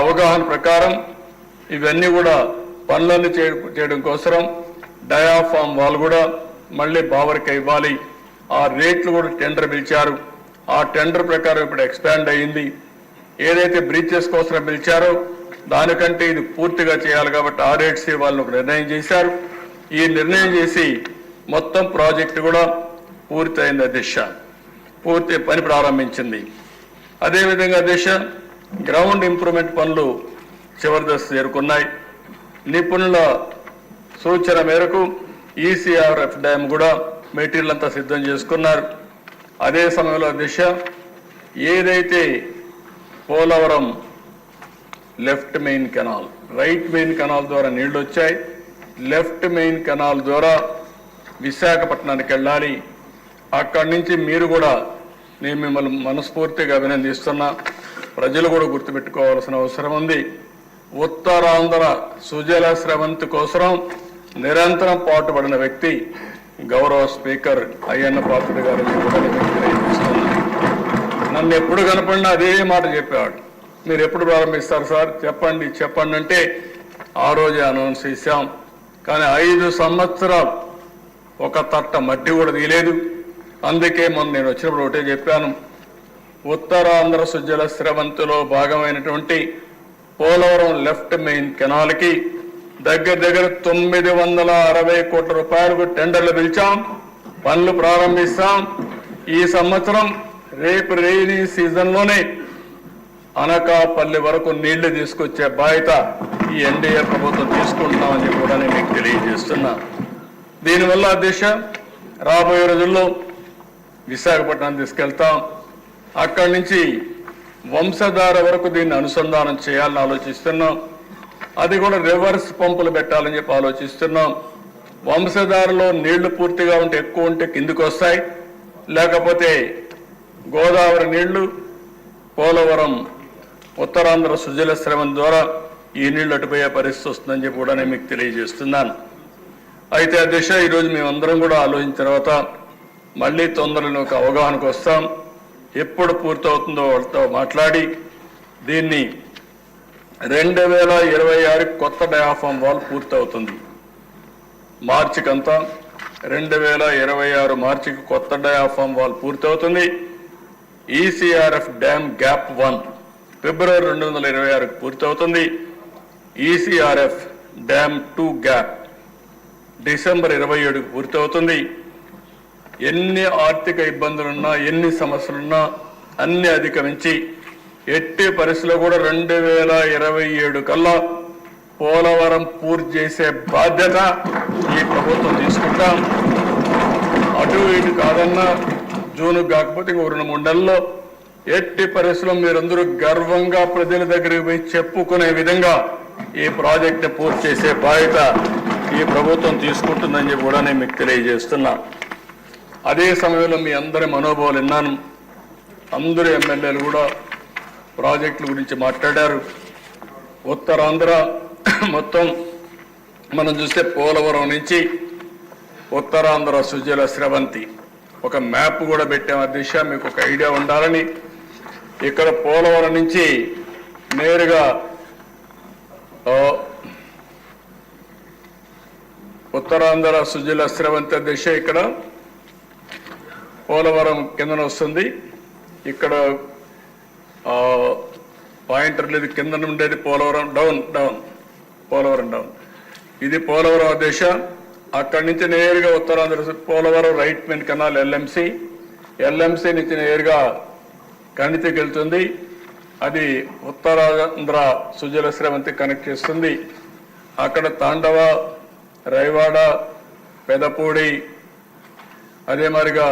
అవగాహన ప్రకారం ఇవన్నీ కూడా పనులన్నీ చే- చేయడం కోసరం. డయాఫామ్ వాళ్ళు కూడా మళ్ళీ బావరికి ఇవ్వాలి. ఆ రేట్లు కూడా టెండర్ పిలిచారు. ఆ టెండర్ ప్రకారం ఇప్పుడు ఎక్స్పాండ్ అయ్యింది ఏదైతే బ్రీచెస్ కోసం పిలిచారో దానికంటే ఇది పూర్తిగా చేయాలి కాబట్టి ఆ రేట్స్ వాళ్ళు ఒక నిర్ణయం చేశారు. ఈ నిర్ణయం చేసి మొత్తం ప్రాజెక్టు కూడా పూర్తయింది దిశ. పూర్తి పని ప్రారంభించింది. అదేవిధంగా దిశ గ్రౌండ్ ఇంప్రూవ్మెంట్ పనులు చివరి దశ చేరుకున్నాయి. నిపుణుల సూచన మేరకు ఈసీఆర్ఎఫ్ డ్యామ్ కూడా మెటీరియల్ అంతా సిద్ధం చేసుకున్నారు. అదే సమయంలో దిశ ఏదైతే Polavaram left main canal right main canal ద్వారా నీళ్ళు వచ్చాయి లెఫ్ట్ మెయిన్ కెనాల్ ద్వారా విశాఖపట్నానికి వెళ్ళాలి. అక్కడి నుంచి మీరు కూడా నేను మిమ్మల్ని మనస్ఫూర్తిగా అభినందిస్తున్నా. ప్రజలు కూడా గుర్తుపెట్టుకోవాల్సిన అవసరం ఉంది. ఉత్తరాంధ్ర సుజల స్రవంతి కోసం నిరంతరం పాటుపడిన వ్యక్తి గౌరవ స్పీకర్ అయ్యన్న పాత్రుడు గారు నన్ను ఎప్పుడు కనపడినా అదే మాట చెప్పేవాడు. మీరు ఎప్పుడు ప్రారంభిస్తారు సార్? చెప్పండి చెప్పండి అంటే ఆ రోజే అనౌన్స్ చేశాం. కానీ ఐదు సంవత్సరాలు ఒక తట్ట మట్టి కూడా తీయలేదు. అందుకే మొన్న నేను వచ్చినప్పుడు ఒకటే చెప్పాను. ఉత్తరాంధ్ర సుజల స్రవంతిలో భాగమైనటువంటి పోలవరం లెఫ్ట్ మెయిన్ కెనాల్కి దగ్గర దగ్గర తొమ్మిది వందల అరవై కోట్ల రూపాయలకు టెండర్లు పిలిచాం పనులు ప్రారంభిస్తాం. ఈ సంవత్సరం రేపు రైనీ సీజన్లోనే అనకాపల్లి వరకు నీళ్ళు తీసుకొచ్చే బాధ్యత ఈ ఎన్డీఏ ప్రభుత్వం తీసుకుంటున్నామని కూడా నేను మీకు తెలియజేస్తున్నా. దీనివల్ల దిశ రాబోయే రోజుల్లో విశాఖపట్నం తీసుకెళ్తాం. అక్కడి నుంచి వంశధార వరకు దీన్ని అనుసంధానం చేయాలని ఆలోచిస్తున్నాం. అది కూడా రివర్స్ పంపులు పెట్టాలని చెప్పి ఆలోచిస్తున్నాం. వంశధారలో నీళ్ళు పూర్తిగా ఉంటే ఎక్కువ ఉంటే కిందికి వస్తాయి. లేకపోతే గోదావరి నీళ్ళు పోలవరం ఉత్తరాంధ్ర సుజల శ్రమం ద్వారా ఈ నీళ్ళు అటుపోయే పరిస్థితి వస్తుందని చెప్పి కూడా నేను మీకు తెలియజేస్తున్నాను. అయితే ఆ దిశ ఈరోజు మేమందరం కూడా ఆలోచించిన తర్వాత మళ్ళీ తొందరలో ఒక అవగాహనకు వస్తాం. ఎప్పుడు పూర్తవుతుందో వాళ్ళతో మాట్లాడి దీన్ని రెండు వేల ఇరవై ఆరు కొత్త డయాఫామ్ వాల్ పూర్తవుతుంది. మార్చికంతా రెండు వేల ఇరవై ఆరు మార్చికి కొత్త డయాఫామ్ వాల్ పూర్తవుతుంది. ఈసీఆర్ఎఫ్ డ్యామ్ గ్యాప్ వన్ ఫిబ్రవరి రెండు వందల ఇరవై ఆరుకు పూర్తవుతుంది. ECRF dam two gap December ఇరవై ఏడుకు పూర్తవుతుంది. ఎన్ని ఆర్థిక ఇబ్బందులున్నా ఎన్ని సమస్యలున్నా అన్ని అధిగమించి ఎట్టి పరిస్థితిలో కూడా రెండు వేల ఇరవై ఏడు కల్లా పోలవరం పూర్తి చేసే బాధ్యత ఈ ప్రభుత్వం తీసుకుంటాం. అటు ఇటు కాదన్నా జూన్ కాకపోతే ఇంకో రెండు మూడు నెలల్లో ఎట్టి పరిస్థితుల్లో మీరందరూ గర్వంగా ప్రజల దగ్గరికి పోయి చెప్పుకునే విధంగా ఈ ప్రాజెక్ట్ పూర్తి చేసే బాధ్యత ఈ ప్రభుత్వం తీసుకుంటుందని చెప్పి కూడా నేను మీకు తెలియజేస్తున్నా. అదే సమయంలో మీ అందరి మనోభావాలు విన్నాను. అందరూ ఎమ్మెల్యేలు కూడా ప్రాజెక్టుల గురించి మాట్లాడారు. ఉత్తరాంధ్ర మొత్తం మనం చూస్తే పోలవరం నుంచి ఉత్తరాంధ్ర సుజల స్రవంతి. ఒక మ్యాప్ కూడా పెట్టాము ఆ దిశ మీకు ఒక ఐడియా ఉండాలని. ఇక్కడ పోలవరం నుంచి నేరుగా ఉత్తరాంధ్ర సుజల స్రవంతి దిశ ఇక్కడ పోలవరం కిందన వస్తుంది. ఇక్కడ పాయింటర్ లేదు కింద ఉండేది Polavaram down down Polavaram down. ఇది పోలవరం దిశ. అక్కడి నుంచి నేరుగా Uttarandhra Polavaram right main canal LMC. LMC నుంచి నేరుగా కణితికి వెళ్తుంది. అది ఉత్తరాంధ్ర సుజల శ్రవంతి కనెక్ట్ చేస్తుంది. అక్కడ తాండవ రైవాడ పెదపూడి అదే మరిగా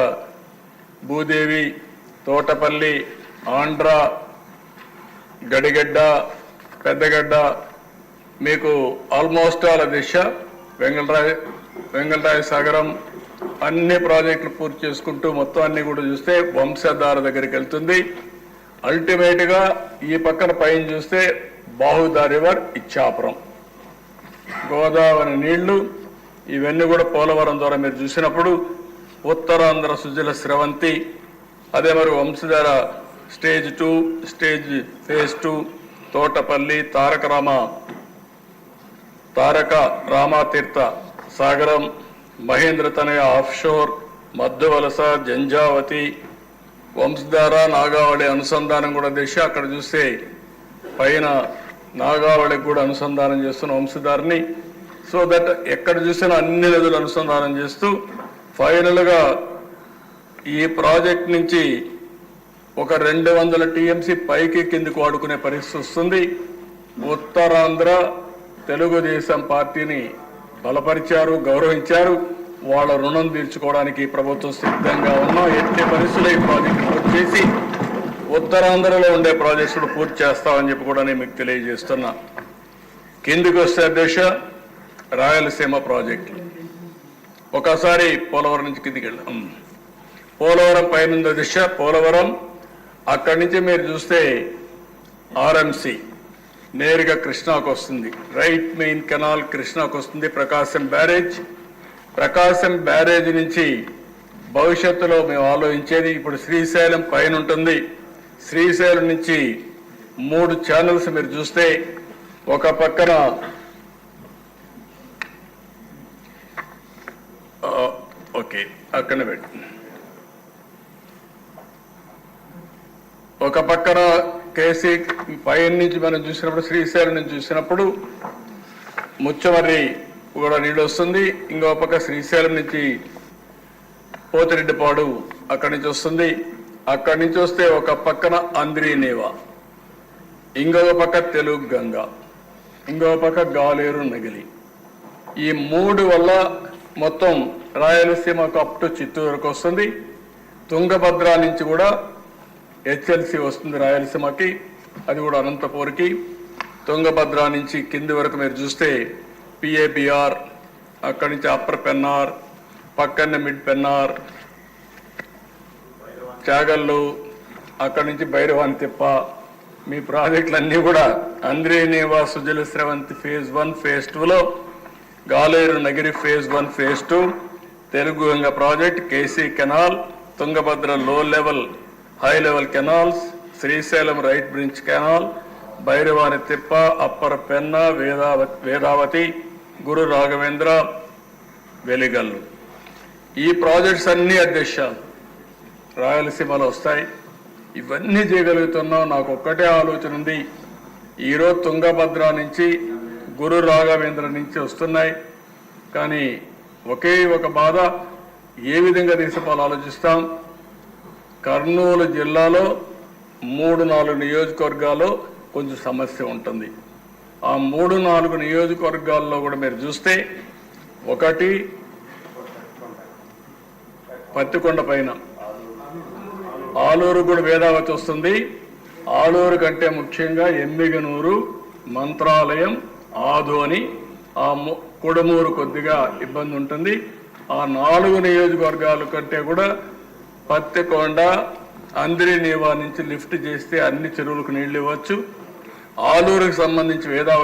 భూదేవి తోటపల్లి ఆంధ్ర గడిగడ్డ పెద్దగడ్డ మీకు ఆల్మోస్ట్ ఆల్ దిశ. వెంగళరాయ వెంగళరాయ సాగరం అన్ని ప్రాజెక్టులు పూర్తి చేసుకుంటూ మొత్తం అన్ని కూడా చూస్తే వంశధార దగ్గరికి వెళ్తుంది. అల్టిమేట్గా ఈ పక్కన పైన చూస్తే బాహుదా రివర్ ఇచ్చాపురం. గోదావరి నీళ్ళు ఇవన్నీ కూడా పోలవరం ద్వారా మీరు చూసినప్పుడు ఉత్తరాంధ్ర సుజల స్రవంతి. అదే మరి Vamsadhara stage two stage phase two Thotapalli Taraka Rama Taraka Ramatheertha Sagaram Mahendra Tanaya offshore Madhyavalasa Janjhavathi Vamsadhara Nagavali అనుసంధానం కూడా దిశ అక్కడ చూస్తే పైన నాగావళికి కూడా అనుసంధానం చేస్తున్న వంశధారని. సో దట్ ఎక్కడ చూసినా అన్ని నదులు అనుసంధానం చేస్తూ ఫైనల్గా ఈ ప్రాజెక్ట్ నుంచి ఒక రెండు వందల టీఎంసీ పైకి కిందికి వాడుకునే పరిస్థితి వస్తుంది. ఉత్తరాంధ్ర తెలుగుదేశం పార్టీని బలపరిచారు గౌరవించారు. వాళ్ళ రుణం తీర్చుకోవడానికి ప్రభుత్వం సిద్ధంగా ఉన్నాం ఎట్టి పరిస్థితులు ఈ ప్రాజెక్టు పూర్తి చేసి ఉత్తరాంధ్రలో ఉండే ప్రాజెక్టులు పూర్తి చేస్తామని చెప్పి కూడా నేను మీకు తెలియజేస్తున్నా. కిందికి వస్తే అధ్యక్ష రాయలసీమ ప్రాజెక్టులు. ఒకసారి పోలవరం నుంచి కిందికి వెళ్ళాం పోలవరం పైన దిశ పోలవరం. అక్కడి నుంచి మీరు చూస్తే ఆర్ఎంసి నేరుగా కృష్ణాకు వస్తుంది. రైట్ మెయిన్ కెనాల్ కృష్ణాకు వస్తుంది ప్రకాశం బ్యారేజ్. ప్రకాశం బ్యారేజ్ నుంచి భవిష్యత్తులో మేము ఆలోచించేది ఇప్పుడు శ్రీశైలం పైన ఉంటుంది శ్రీశైలం నుంచి మూడు ఛానల్స్ మీరు చూస్తే ఒక పక్కన ఆ, ఓకే అక్కడ పెట్టు. ఒక పక్కన కేసీ పైన నుంచి మనం చూసినప్పుడు శ్రీశైలం నుంచి చూసినప్పుడు ముచ్చమర్రి కూడా నీళ్ళు వస్తుంది. ఇంకో పక్క శ్రీశైలం నుంచి పోతిరెడ్డిపాడు అక్కడి నుంచి వస్తుంది. అక్కడి నుంచి వస్తే ఒక పక్కన అంద్రీనేవా ఇంకొక పక్క తెలుగు గంగ ఇంకొక పక్క గాలేరు నగిలి. ఈ మూడు వల్ల మొత్తం రాయలసీమకు అప్ టు చిత్తూరుకు వస్తుంది. తుంగభద్ర నుంచి కూడా హెచ్ఎల్సి వస్తుంది రాయలసీమకి. అది కూడా అనంతపూర్కి. తుంగభద్ర నుంచి కింది వరకు మీరు చూస్తే పిఏబిఆర్ అక్కడి నుంచి అప్పర్ పెన్నార్ పక్కనే మిడ్ పెన్నార్ చాగల్లు అక్కడి నుంచి భైరవాని తిప్ప. మీ ప్రాజెక్టులన్నీ కూడా అంద్రేనేవా Sujala Sravanthi phase one phase టూలో. Galeru Nagari phase one phase two. Telugu Ganga project KC canal Tungabhadra low level high level canals Srisailam right bridge canal Bhairavani Tippa upper Penna Vedavathi Vedavathi గురు రాఘవేంద్ర వెలిగల్లు. ఈ projects అన్ని అధ్యక్షాలు రాయలసీమలో వస్తాయి. ఇవన్నీ చేయగలుగుతున్నాం నాకు ఒక్కటే ఆలోచన ఉంది. ఈరోజు తుంగభద్ర నుంచి గురు రాఘవేంద్ర నుంచి వస్తున్నాయి. కానీ ఒకే ఒక బాధ ఏ విధంగా తీసుకోవాలో ఆలోచిస్తాం? కర్నూలు జిల్లాలో మూడు నాలుగు నియోజకవర్గాల్లో కొంచెం సమస్య ఉంటుంది. ఆ మూడు నాలుగు నియోజకవర్గాల్లో కూడా మీరు చూస్తే ఒకటి పత్తికొండ పైన. ఆలూరు కూడా వేదావతి వస్తుంది. ఆలూరు కంటే ముఖ్యంగా ఎమ్మిగనూరు మంత్రాలయం ఆదోని ఆ కొడమూరు కొద్దిగా ఇబ్బంది ఉంటుంది. ఆ నాలుగు నియోజకవర్గాల కంటే కూడా పత్తికొండ అందిరి నీవా నుంచి లిఫ్ట్ చేస్తే అన్ని చెరువులకు నీళ్ళు ఇవ్వచ్చు. ఆలూరుకు సంబంధించి వేదా